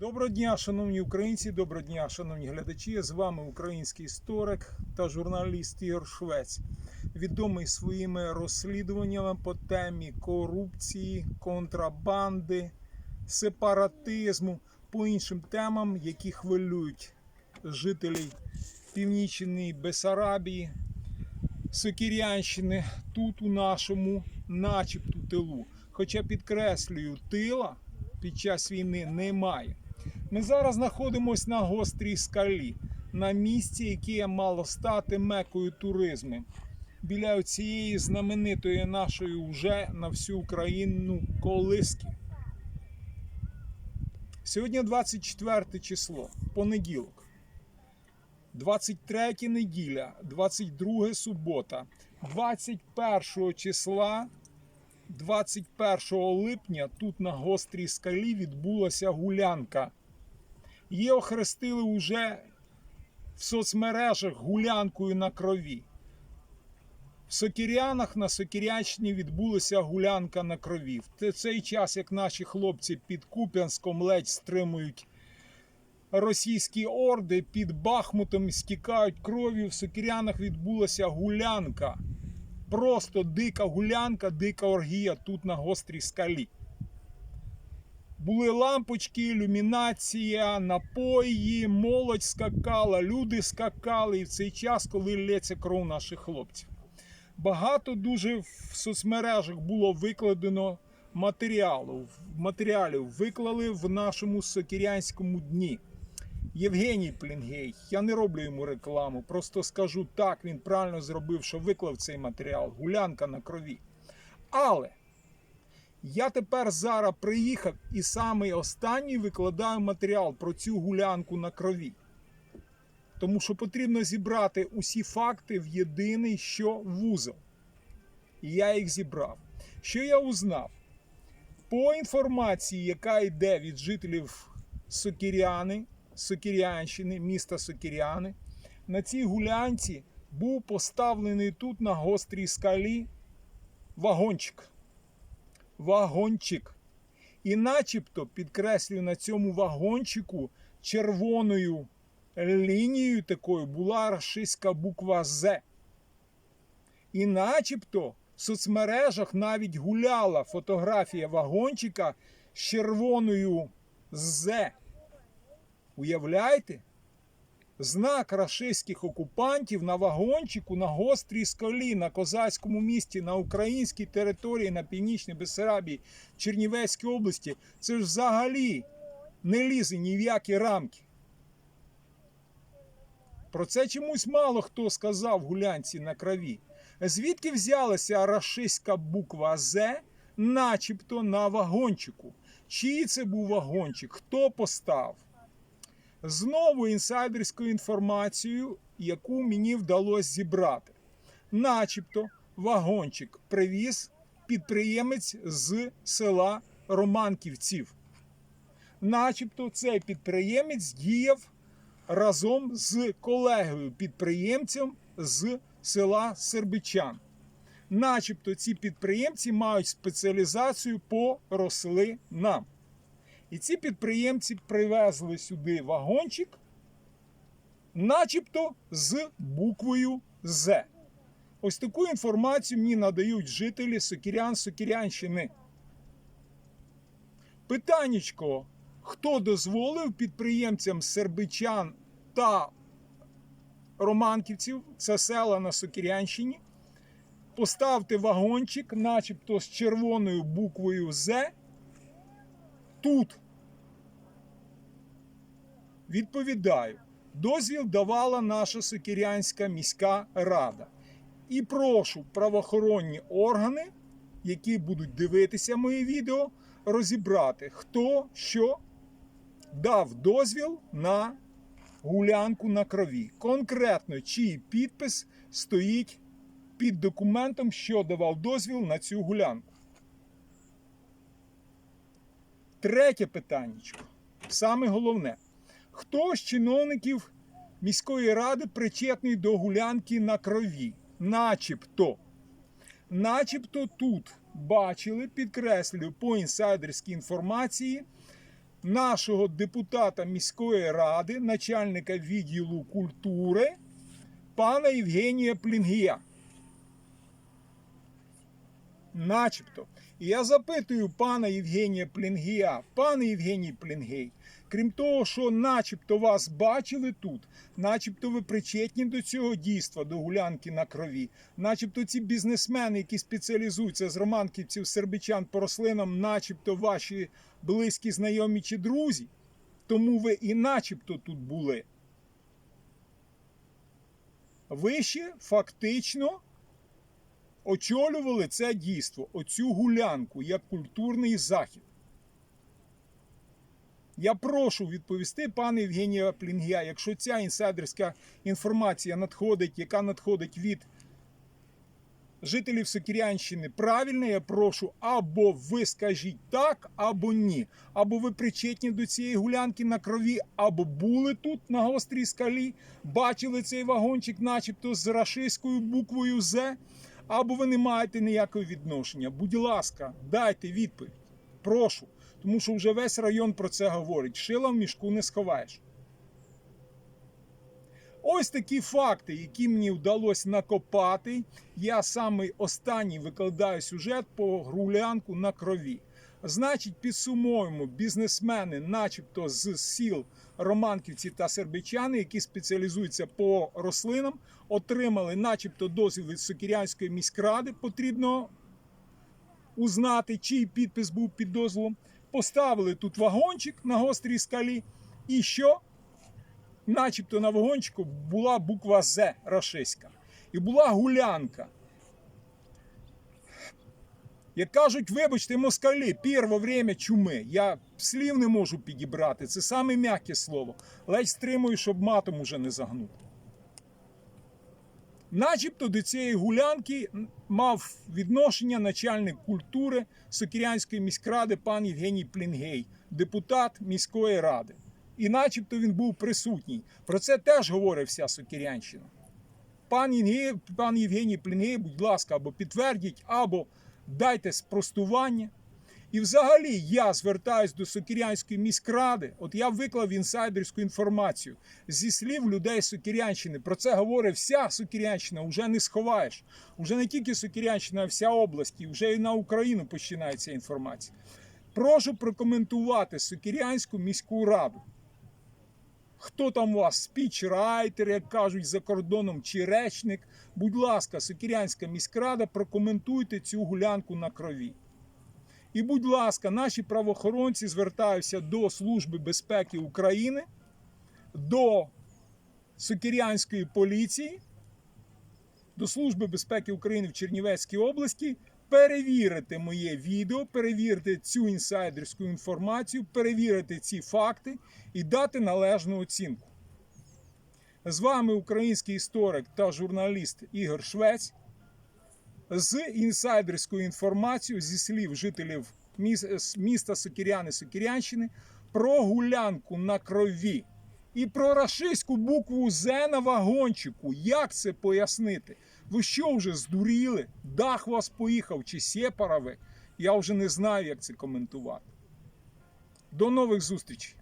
Доброго дня, шановні українці, доброго дня, шановні глядачі. З вами український історик та журналіст Ігор Швець, відомий своїми розслідуваннями по темі корупції, контрабанди, сепаратизму, по іншим темам, які хвилюють жителів Північної Бесарабії, Сокірянщини, тут у нашому, начебто, тилу. Хоча підкреслюю, тила під час війни немає. Ми зараз знаходимося на гострій скалі, на місці, яке мало стати мекою туризму. Біля цієї знаменитої нашої вже на всю Україну колиски. Сьогодні 24 число, понеділок. 23 неділя, 22 субота, 21 числа 21 липня тут на гострій скалі відбулася гулянка. Її охрестили уже в соцмережах гулянкою на крові. В Сокірянах на Сокірянщині відбулася гулянка на крові. В цей час, як наші хлопці під Куп'янськом ледь стримують російські орди, під Бахмутом стікають кров'ю, в Сокірянах відбулася гулянка. Просто дика гулянка, дика оргія тут на гострій скалі. Були лампочки, ілюмінація, напої, молодь скакала, люди скакали і в цей час, коли лється кров наших хлопців. Багато дуже в соцмережах було викладено матеріалу, матеріалів. Виклали в нашому сокірянському дні. Євгеній Плінгей, я не роблю йому рекламу, просто скажу так, він правильно зробив, що виклав цей матеріал. Гулянка на крові. Але я тепер зараз приїхав і самий останній викладаю матеріал про цю гулянку на крові. Тому що потрібно зібрати усі факти в єдиний що вузол. І я їх зібрав. Що я узнав? По інформації, яка йде від жителів Сокіряни, Сокірянщини, міста Сокіряни, на цій гулянці був поставлений тут на гострій скалі вагончик. Вагончик. І начебто, підкреслюю, на цьому вагончику червоною лінією такою була рашистська буква З. І начебто в соцмережах навіть гуляла фотографія вагончика з червоною З. Уявляєте? Знак рашистських окупантів на вагончику на гострій скалі на козацькому місті на українській території на північній Бессарабії Чернівецькій області. Це ж взагалі не лізе ні в які рамки. Про це чомусь мало хто сказав гулянці на крові. Звідки взялася рашистська буква З, начебто на вагончику? Чий це був вагончик? Хто постав? Знову інсайдерською інформацією, яку мені вдалося зібрати. Начебто вагончик привіз підприємець з села Романківців. Начебто цей підприємець діяв разом з колегою підприємцем з села Сербичан. Начебто ці підприємці мають спеціалізацію по рослинам. І ці підприємці привезли сюди вагончик, начебто з буквою З. Ось таку інформацію мені надають жителі Сокірян Сокірянщини. Питаннячко, хто дозволив підприємцям сербичан та романківців, це села на Сокірянщині, поставити вагончик, начебто з червоною буквою З тут. Відповідаю, дозвіл давала наша Сокірянська міська рада. І прошу правоохоронні органи, які будуть дивитися мої відео, розібрати, хто що дав дозвіл на гулянку на крові. Конкретно, чий підпис стоїть під документом, що давав дозвіл на цю гулянку. Третє питання. Саме головне. Хто з чиновників міської ради причетний до гулянки на крові? Начебто. Начебто тут бачили, підкреслюю по інсайдерській інформації, нашого депутата міської ради, начальника відділу культури, пана Євгенія Плінгія. Начебто. І я запитую пана Євгенія Плінгія, пане Євгеній Плінгей, крім того, що начебто вас бачили тут, начебто ви причетні до цього дійства, до гулянки на крові, начебто ці бізнесмени, які спеціалізуються з романківців, сербичан по рослинам, начебто ваші близькі знайомі чи друзі, тому ви і начебто тут були. Ви ще фактично очолювали це дійство, оцю гулянку як культурний захід. Я прошу відповісти пане Євгенія Плінгія, якщо ця інсайдерська інформація надходить, яка надходить від жителів Сокірянщини, правильно, я прошу, або ви скажіть так, або ні. Або ви причетні до цієї гулянки на крові, або були тут на гострій скалі, бачили цей вагончик, начебто з рашистською буквою З, або ви не маєте ніякого відношення. Будь ласка, дайте відповідь. Прошу. Тому що вже весь район про це говорить. Шила в мішку не сховаєш. Ось такі факти, які мені вдалося накопати. Я саме останній викладаю сюжет по грулянку на крові. Значить, підсумуємо, бізнесмени, начебто з сіл Романківці та Сербичани, які спеціалізуються по рослинам, отримали, начебто, дозвіл від Сокірянської міськради. Потрібно узнати, чий підпис був під дозволом. Поставили тут вагончик на гострій скалі. І що? Начебто на вагончику була буква З рашиська. І була гулянка. Як кажуть, вибачте, москалі, перше время чуми. Я слів не можу підібрати. Це саме м'яке слово. Ледь стримую, щоб матом уже не загнути. Начебто до цієї гулянки мав відношення начальник культури Сокірянської міськради пан Євгеній Плінгей, депутат міської ради. І начебто він був присутній. Про це теж говорить вся Євгеній, пан Євгеній Плінгей, будь ласка, або підтвердіть, або дайте спростування. І взагалі я звертаюсь до Сокірянської міськради. От я виклав інсайдерську інформацію зі слів людей Сокірянщини. Про це говорить вся Сокірянщина, вже не сховаєш. Уже не тільки Сокірянщина, а вся область, і вже і на Україну починається інформація. Прошу прокоментувати Сокірянську міську раду. Хто там у вас спічрайтер, як кажуть за кордоном, чи речник? Будь ласка, Сокірянська міськрада, прокоментуйте цю гулянку на крові. І, будь ласка, наші правоохоронці звертаються до Служби безпеки України, до Сокірянської поліції, до Служби безпеки України в Чернівецькій області. Перевірити моє відео, перевірити цю інсайдерську інформацію, перевірити ці факти і дати належну оцінку. З вами український історик та журналіст Ігор Швець з інсайдерською інформацією зі слів жителів міста Сокіряни Сокірянщини про гулянку на крові і про рашистську букву З на вагончику. Як це пояснити? Ви що вже здуріли? Дах вас поїхав чи сєпара? Я вже не знаю, як це коментувати. До нових зустрічей!